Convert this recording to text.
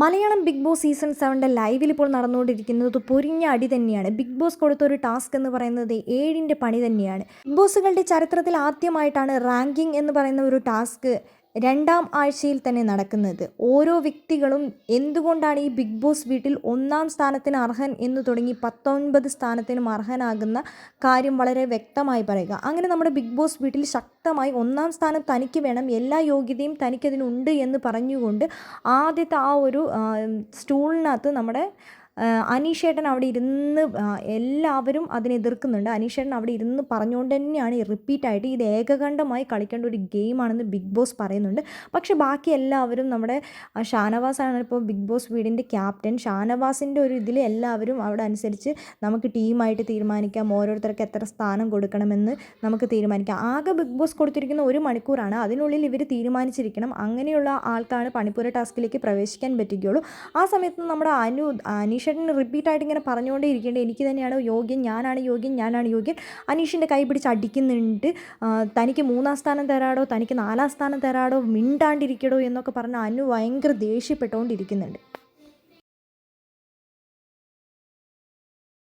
Malayalam big boss season സെവന്റെ ലൈവിൽ ഇപ്പോൾ നടന്നുകൊണ്ടിരിക്കുന്നത് പൊരിഞ്ഞ അടി തന്നെയാണ്. ബിഗ് ബോസ് കൊടുത്ത ഒരു ടാസ്ക് എന്ന് പറയുന്നത് ഏഴിന്റെ പണി തന്നെയാണ്. ബിഗ് ബോസുകളുടെ ചരിത്രത്തിൽ ആദ്യമായിട്ടാണ് റാങ്കിങ് എന്ന് പറയുന്ന ഒരു ടാസ്ക് രണ്ടാം ആഴ്ചയിൽ തന്നെ നടക്കുന്നത്. ഓരോ വ്യക്തികളും എന്തുകൊണ്ടാണ് ഈ ബിഗ് ബോസ് വീട്ടിൽ ഒന്നാം സ്ഥാനത്തിന് അർഹൻ എന്ന് തുടങ്ങി പത്തൊൻപത് സ്ഥാനത്തിനും അർഹനാകുന്ന കാര്യം വളരെ വ്യക്തമായി പറയുക. അങ്ങനെ നമ്മുടെ ബിഗ് ബോസ് വീട്ടിൽ ശക്തമായി ഒന്നാം സ്ഥാനം തനിക്ക് വേണം എല്ലാ യോഗ്യതയും തനിക്കതിനുണ്ട് എന്ന് പറഞ്ഞുകൊണ്ട് ആദ്യത്തെ ആ ഒരു സ്റ്റൂളിനകത്ത് നമ്മുടെ അനീഷേട്ടൻ അവിടെ ഇരുന്ന് എല്ലാവരും അതിനെ എതിർക്കുന്നുണ്ട്. അനീഷേട്ടൻ അവിടെ ഇരുന്ന് പറഞ്ഞുകൊണ്ട് തന്നെയാണ് റിപ്പീറ്റായിട്ട് ഇത് ഏകകണ്ഠമായി കളിക്കേണ്ട ഒരു ഗെയിമാണെന്ന് ബിഗ് ബോസ് പറയുന്നുണ്ട്. പക്ഷേ ബാക്കി എല്ലാവരും നമ്മുടെ ഷാനവാസാണ് ഇപ്പോൾ ബിഗ് ബോസ് വീടിന്റെ ക്യാപ്റ്റൻ. ഷാനവാസിന്റെ ഒരു ഇതിൽ എല്ലാവരും അവിടെ അനുസരിച്ച് നമുക്ക് ടീമായിട്ട് തീരുമാനിക്കാം. ഓരോരുത്തർക്ക് എത്ര സ്ഥാനം കൊടുക്കണമെന്ന് നമുക്ക് തീരുമാനിക്കാം. ആകെ ബിഗ് ബോസ് കൊടുത്തിരിക്കുന്ന ഒരു മണിക്കൂറാണ്. അതിനുള്ളിൽ ഇവർ തീരുമാനിച്ചിരിക്കണം. അങ്ങനെയുള്ള ആൾക്കാണ് പണിപ്പുര ടാസ്കിലേക്ക് പ്രവേശിക്കാൻ പറ്റുകയുള്ളൂ. ആ സമയത്ത് നമ്മുടെ അനു അനീഷേട്ടൻ റിപ്പീറ്റായിട്ട് ഇങ്ങനെ പറഞ്ഞുകൊണ്ടേ ഇരിക്കേണ്ടത് എനിക്ക് തന്നെയാണ് യോഗ്യൻ? ഞാനാണ് യോഗ്യൻ? ഞാനാണ് യോഗ്യൻ? അനീഷിന്റെ കൈ പിടിച്ച് അടിക്കുന്നുണ്ട്. തനിക്ക് മൂന്നാം സ്ഥാനം തരാടോ? തനിക്ക് നാലാം സ്ഥാനം തരാടോ? മിണ്ടാണ്ടിരിക്കടോ എന്നൊക്കെ പറഞ്ഞ് അനു ഭയങ്കര ദേഷ്യപ്പെട്ടുകൊണ്ടിരിക്കുന്നുണ്ട്.